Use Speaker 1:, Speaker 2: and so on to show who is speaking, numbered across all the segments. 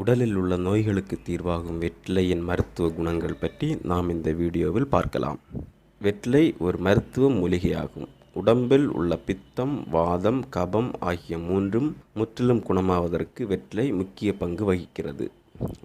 Speaker 1: உடலில் உள்ள நோய்களுக்கு தீர்வாகும் வெற்றிலையின் மருத்துவ குணங்கள் பற்றி நாம் இந்த வீடியோவில் பார்க்கலாம். வெற்றிலை ஒரு மருத்துவ மூலிகையாகும். உடம்பில் உள்ள பித்தம் வாதம் கபம் ஆகிய மூன்றும் முற்றிலும் குணமாவதற்கு வெற்றிலை முக்கிய பங்கு வகிக்கிறது.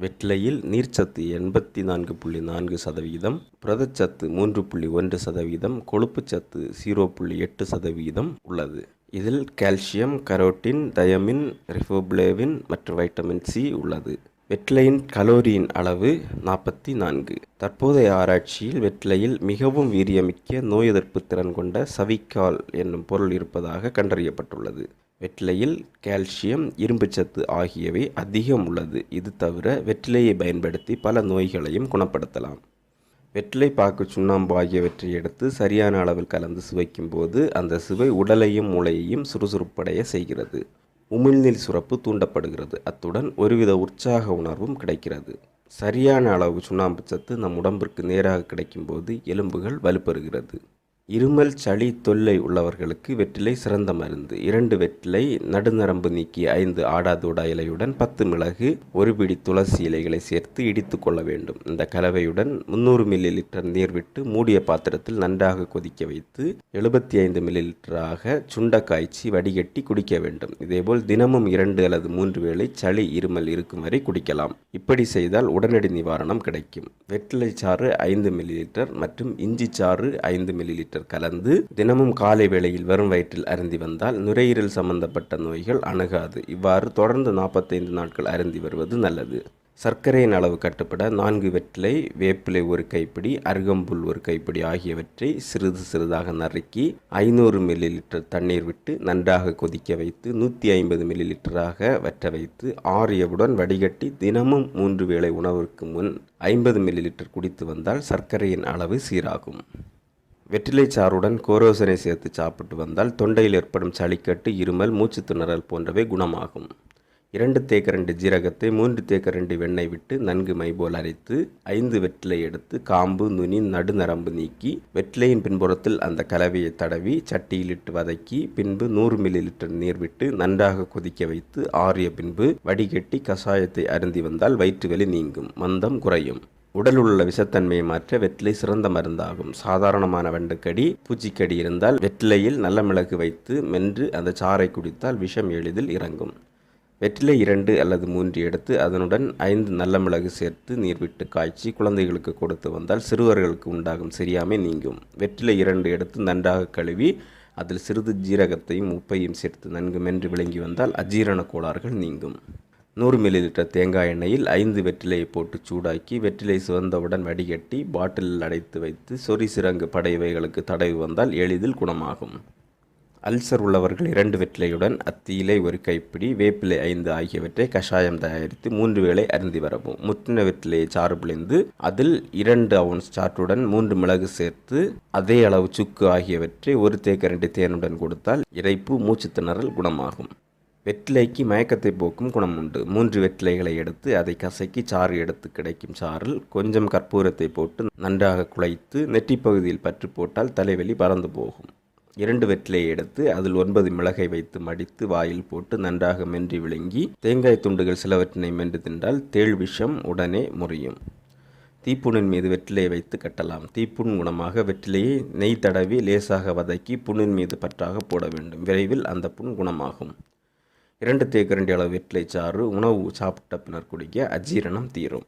Speaker 1: வெற்றிலையில் நீர்ச்சத்து எண்பத்தி நான்கு புள்ளி நான்கு சதவீதம் புரதச்சத்து மூன்று புள்ளி ஒன்று சதவீதம் கொழுப்புச்சத்து ஜீரோ புள்ளி எட்டு சதவீதம் உள்ளது. இதில் கால்சியம் கரோட்டின் தயமின் ரிஃபோப்ளேவின் மற்றும் வைட்டமின் சி உள்ளது. வெற்றிலையின் கலோரியின் அளவு நாற்பத்தி நான்கு. தற்போதைய ஆராய்ச்சியில் வெற்றிலையில் மிகவும் வீரியமிக்க நோய் எதிர்ப்பு திறன் கொண்ட சவிக்கால் என்னும் பொருள் இருப்பதாக கண்டறியப்பட்டுள்ளது. வெற்றிலையில் கால்சியம் இரும்புச்சத்து ஆகியவை அதிகம் உள்ளது. இது தவிர வெற்றிலையை பயன்படுத்தி பல நோய்களையும் குணப்படுத்தலாம். வெற்றிலை பாக்கு சுண்ணாம்பு ஆகியவற்றை எடுத்து சரியான அளவில் கலந்து சுவைக்கும் போது அந்த சுவை உடலையும் மூளையையும் சுறுசுறுப்படைய செய்கிறது. உமிழ்நீர் சுரப்பு தூண்டப்படுகிறது. அத்துடன் ஒருவித உற்சாக உணர்வும் கிடைக்கிறது. சரியான அளவு சுண்ணாம்பு சத்து நம் உடம்பிற்கு நேராக கிடைக்கும்போது எலும்புகள் வலுப்பெறுகிறது. இருமல் சளி தொல்லை உள்ளவர்களுக்கு வெற்றிலை சிறந்த மருந்து. இரண்டு வெற்றிலை நடுநரம்பு நீக்கி ஐந்து ஆடாதூடா இலையுடன் பத்து மிளகு ஒரு பிடி துளசி இலைகளை சேர்த்து இடித்து கொள்ள வேண்டும். இந்த கலவையுடன் முந்நூறு மில்லி லிட்டர் நீர் விட்டு மூடிய பாத்திரத்தில் நன்றாக கொதிக்க வைத்து எழுபத்தி ஐந்து மில்லி லிட்டராக சுண்ட காய்ச்சி வடிகட்டி குடிக்க வேண்டும். இதேபோல் தினமும் இரண்டு அல்லது மூன்று வேளை சளி இருமல் இருக்கும் வரை குடிக்கலாம். இப்படி செய்தால் உடனடி நிவாரணம் கிடைக்கும். வெற்றிலை சாறு ஐந்து மில்லி லிட்டர் மற்றும் இஞ்சி சாறு ஐந்து மில்லி லிட்டர் கலந்து தினமும் காலை வேளையில் வெறும் வயிற்றில் அருந்தி வந்தால் நுரையீரல் சம்பந்தப்பட்ட நோய்கள் அணுகாது. இவ்வாறு தொடர்ந்து நாற்பத்தைந்து நாட்கள் அருந்தி வருவது நல்லது. சர்க்கரையின் அளவு கட்டுப்பட நான்கு வெற்றிலை வேப்பிலை ஒரு கைப்பிடி அருகம்புல் ஒரு கைப்பிடி ஆகியவற்றை சிறிது சிறிதாக நறுக்கி ஐநூறு மில்லி லிட்டர் தண்ணீர் விட்டு நன்றாக கொதிக்க வைத்து நூற்றி ஐம்பது மில்லி லிட்டராக வற்ற வைத்து ஆறியவுடன் வடிகட்டி தினமும் மூன்று வேளை உணவிற்கு முன் ஐம்பது மில்லி லிட்டர் குடித்து வந்தால் சர்க்கரையின் அளவு சீராகும். வெற்றிலை சாறுடன் கோரோசனை சேர்த்து சாப்பிட்டு வந்தால் தொண்டையில் ஏற்படும் சளிக்கட்டு இருமல் மூச்சு திணறல் போன்றவை குணமாகும். இரண்டு தேக்கரண்டி ஜீரகத்தை மூன்று தேக்கரண்டி வெண்ணெய் விட்டு நன்கு மைபோல் அரைத்து ஐந்து வெற்றிலை எடுத்து காம்பு நுனி நடுநரம்பு நீக்கி வெற்றிலையின் பின்புறத்தில் அந்த கலவையை தடவி சட்டியில் இட்டு வதக்கி பின்பு நூறு மில்லி லிட்டர் நீர் விட்டு நன்றாக கொதிக்க வைத்து ஆறிய பின்பு வடிகட்டி கஷாயத்தை அருந்தி வந்தால் வயிற்றுவலி நீங்கும் மந்தம் குறையும். உடலில் உள்ள விஷத்தன்மையை மாற்ற வெற்றிலை சிறந்த மருந்தாகும். சாதாரணமான வெண்டுக்கடி பூச்சிக்கடி இருந்தால் வெற்றிலையில் நல்ல மிளகு வைத்து மென்று அந்த சாறை குடித்தால் விஷம் எளிதில் இறங்கும். வெற்றிலை இரண்டு அல்லது மூன்று எடுத்து அதனுடன் ஐந்து நல்ல மிளகு சேர்த்து நீர் விட்டு காய்ச்சி குழந்தைகளுக்கு கொடுத்து வந்தால் சிறுவர்களுக்கு உண்டாகும் சரியாமை நீங்கும். வெற்றிலை இரண்டு எடுத்து நன்றாக கழுவி அதில் சிறிது ஜீரகத்தையும் உப்பையும் சேர்த்து நன்கு மென்று விளங்கி வந்தால் அஜீரண கோளாறுகள் நீங்கும். நூறு மில்லி லிட்டர் தேங்காய் எண்ணெயில் ஐந்து வெற்றிலையை போட்டு சூடாக்கி வெற்றிலை சிவந்தவுடன் வடிகட்டி பாட்டிலில் அடைத்து வைத்து சொறி சிறங்கு படையவைகளுக்கு தடவி வந்தால் எளிதில் குணமாகும். அல்சர் உள்ளவர்கள் இரண்டு வெற்றிலையுடன் அத்தியிலை ஒரு கைப்பிடி வேப்பிலை ஐந்து ஆகியவற்றை கஷாயம் தயாரித்து மூன்று வேளை அருந்தி வரவும். முற்றின வெற்றிலையை சாறு பிழிந்து அதில் இரண்டு அவுன்ஸ் சாற்றுடன் மூன்று மிளகு சேர்த்து அதே அளவு சுக்கு ஆகியவற்றை ஒரு தேக்கரண்டி தேனுடன் கொடுத்தால் இறைப்பு மூச்சு திணறல் குணமாகும். வெற்றிலைக்கு மயக்கத்தை போக்கும் குணம் உண்டு. மூன்று வெற்றிலைகளை எடுத்து அதை கசக்கி சாறு எடுத்து கிடைக்கும் சாறில் கொஞ்சம் கற்பூரத்தை போட்டு நன்றாக குழைத்து நெற்றி பகுதியில் பற்று போட்டால் தலைவலி பறந்து போகும். இரண்டு வெற்றிலையை எடுத்து அதில் ஒன்பது மிளகை வைத்து மடித்து வாயில் போட்டு நன்றாக மென்றி விழுங்கி தேங்காய் துண்டுகள் சிலவற்றினை மென்று தின்றால் தேள் விஷம் உடனே முறியும். தீப்புண்ணின் மீது வெற்றிலையை வைத்து கட்டலாம். தீப்புண் குணமாக வெற்றிலையை நெய் தடவி லேசாக வதக்கி புண்ணின் மீது பற்றாக போட வேண்டும். விரைவில் அந்த புண் குணமாகும். இரண்டு தேக்கரண்டி அளவு வெற்றிலை சாறு உணவு சாப்பிட்ட பின்னர் குடிக்க அஜீரணம் தீரும்.